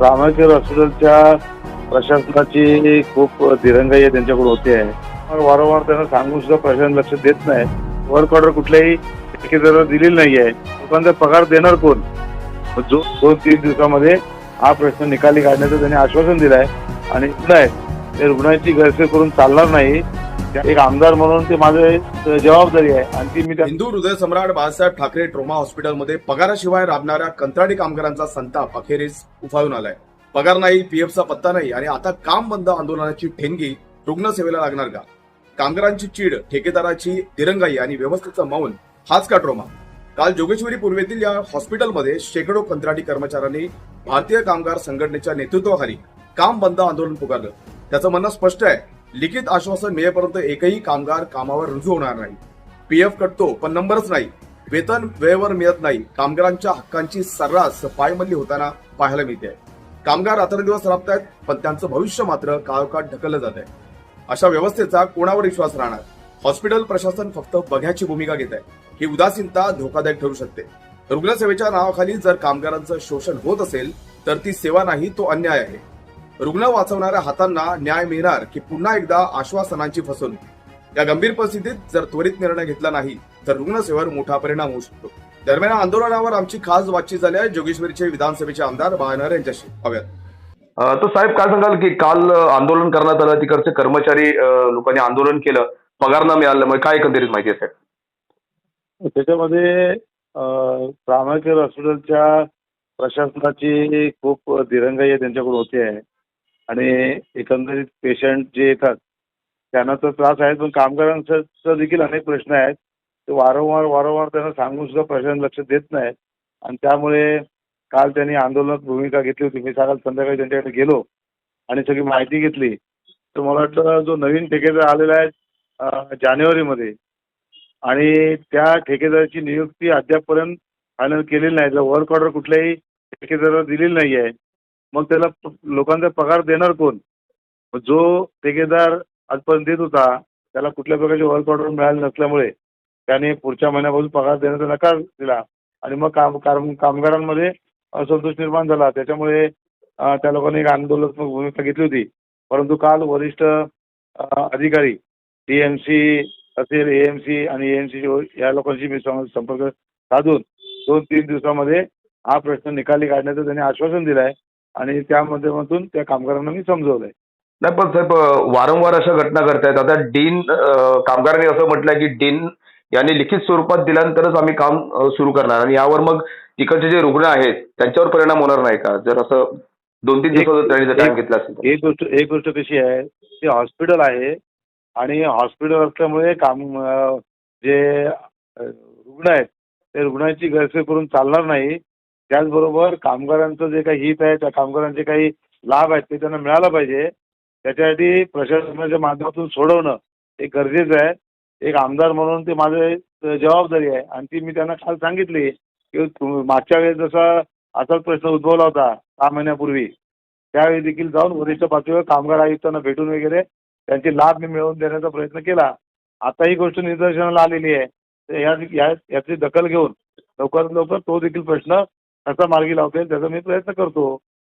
रामाखेर हॉस्पिटलच्या प्रशासनाची खूप दिरंगाई आहे त्यांच्याकडून होते आहे. वारंवार त्यांना सांगून सुद्धा प्रशासन लक्ष देत नाही. वर्क ऑर्डर कुठल्याही ठेकेदाराला दिलेली नाही आहे लोकांचा पगार देणार कोण? जो दोन तीन दिवसामध्ये हा प्रश्न निकाली काढण्याचं त्यांनी आश्वासन दिलं आहे आणि ते रुग्णाची गैरसोय करून चालणार नाही. एक आमदार म्हणून ते माझं जबाबदारी आहे. आणि ती मी हिंदू हृदय सम्राट बाळासाहेब ठाकरे ट्रोमा हॉस्पिटलमध्ये पगाराशिवाय राबणाऱ्या कंत्राटी कामगारांचा संताप अखेरीस उफाळून आलाय. पगार नाही पीएफचा पत्ता नाही आणि आता काम बंद आंदोलनाची ठेंगी रुग्णसेवेला लागणार का? कामगारांची चीड ठेकेदाराची दिरंगाई आणि व्यवस्थेचं मौन हाच का ट्रोमा? काल जोगेश्वरी पूर्वेतील या हॉस्पिटलमध्ये शेकडो कंत्राटी कर्मचाऱ्यांनी भारतीय कामगार संघटनेच्या नेतृत्वाखाली काम बंद आंदोलन पुकारलं. त्याचं म्हणणं स्पष्ट आहे. लिखित आश्वासन मिळेपर्यंत एकही कामगार कामावर रुजू होणार नाही. पी एफ कटतो पण नंबरच नाही. वेतन वेळेवर मिळत नाही. कामगारांच्या हक्कांची सर्रास पायमल्ली होताना पाहायला मिळते. कामगार रात्रंदिवस राबतायत पण त्यांचं भविष्य मात्र काळोखात ढकललं जात आहे अशा व्यवस्थेचा कोणावर विश्वास राहणार? हॉस्पिटल प्रशासन फक्त बघ्याची भूमिका घेत आहे ही उदासीनता धोकादायक ठरू शकते. रुग्णसेवेच्या नावाखाली जर कामगारांचं शोषण होत असेल तर ती सेवा नाही तो अन्याय आहे. रुग्ण वाचवणाऱ्या हातांना न्याय मिळणार की पुन्हा एकदा आश्वासनांची फसवणूक? या गंभीर परिस्थितीत जर त्वरित निर्णय घेतला नाही तर रुग्णसेवेवर मोठा परिणाम होऊ शकतो. दरम्यान आंदोलनावर आमची खास बातचीत झाली आहे जोगेश्वरीचे विधानसभेचे आमदार बाळनर यांच्याशी. पाहूयात. तर साहेब काय सांगाल की काल आंदोलन करण्यात आलं तिकडचे कर्मचारी लोकांनी आंदोलन केलं पगार न मिळाल्यामुळे काय एकंदरीत माहिती आहे साहेब? त्याच्यामध्ये रामाखेर हॉस्पिटलच्या प्रशासनाची खूप दिरंगाई आहे त्यांच्याकडून होते आहे. आणि एकंदरीत पेशंट जे येतात त्यांना तर त्रास आहे पण कामगारांचा देखील अनेक प्रश्न आहेत. ते वारंवार वारंवार त्यांना सांगून सुद्धा प्रशासन लक्ष देत नाही आणि त्यामुळे काल त्यांनी आंदोलनात भूमिका घेतली होती. मी काल संध्याकाळी त्यांच्याकडे गेलो आणि सगळी माहिती घेतली. तर मला वाटतं जो नवीन ठेकेदार आलेला आहे जानेवारीमध्ये आणि त्या ठेकेदाराची नियुक्ती अद्यापपर्यंत फायनल केलेली नाही. जर वर्क ऑर्डर कुठल्याही ठेकेदाराला दिलेली नाही आहे मग त्याला प- लोकांचा पगार देणार कोण? मग जो ठेकेदार आजपर्यंत देत होता त्याला कुठल्या प्रकारचे वर्क ऑर्डर मिळाली नसल्यामुळे त्याने पुढच्या महिन्यापासून पगार देण्याचा नकार दिला. आणि मग काम कार कामगारांमध्ये असंतोष निर्माण झाला. त्याच्यामुळे त्या लोकांनी एक आंदोलनात्मक भूमिका घेतली होती. परंतु काल वरिष्ठ अधिकारी डी एम सी असेल ए एम सी आणि ए एम सी या लोकांशी मी सं- संपर्क साधून दोन तीन दिवसामध्ये हा प्रश्न निकाली काढण्याचं त्यांनी आश्वासन दिलं आहे आणि त्या माध्यमातून त्या कामगारांना मी समजवलं आहे नाही पण साहेब वारंवार अशा घटना घडतायत. आता डीन कामगारांनी असं म्हटलंय की डीन यांनी लिखित स्वरूपात दिल्यानंतरच आम्ही काम सुरू करणार. आणि यावर मग तिकडचे जे रुग्ण आहेत त्यांच्यावर परिणाम होणार नाही का? जर असं दोन तीन दिवसाचा त्यांनी जर टाइम घेतला असेल. एक गोष्ट एक गोष्ट कशी आहे ते हॉस्पिटल आहे आणि हॉस्पिटल असल्यामुळे काम जे रुग्ण आहेत ते रुग्णाची गैरसोय करून चालणार नाही. त्याचबरोबर कामगारांचं जे काही हित आहे त्या कामगारांचे काही लाभ आहेत ते त्यांना मिळालं पाहिजे. त्याच्यासाठी प्रशासनाच्या माध्यमातून सोडवणं हे गरजेचं आहे. एक आमदार म्हणून ते माझं जबाबदारी आहे आणि ती मी त्यांना काल सांगितली की तु- मागच्या वेळेस जसा असाच प्रश्न उद्भवला होता सहा महिन्यापूर्वी त्यावेळी देखील जाऊन वरिष्ठ पातळीवर कामगार आयुक्तांना भेटून वगैरे त्यांचे लाभ मी मिळवून देण्याचा प्रयत्न केला. आता ही गोष्ट निदर्शनाला आलेली आहे. तर याची दखल घेऊन लवकरात लवकर तो देखील प्रश्न कसा मार्गी लावता येईल त्याचा मी प्रयत्न करतो.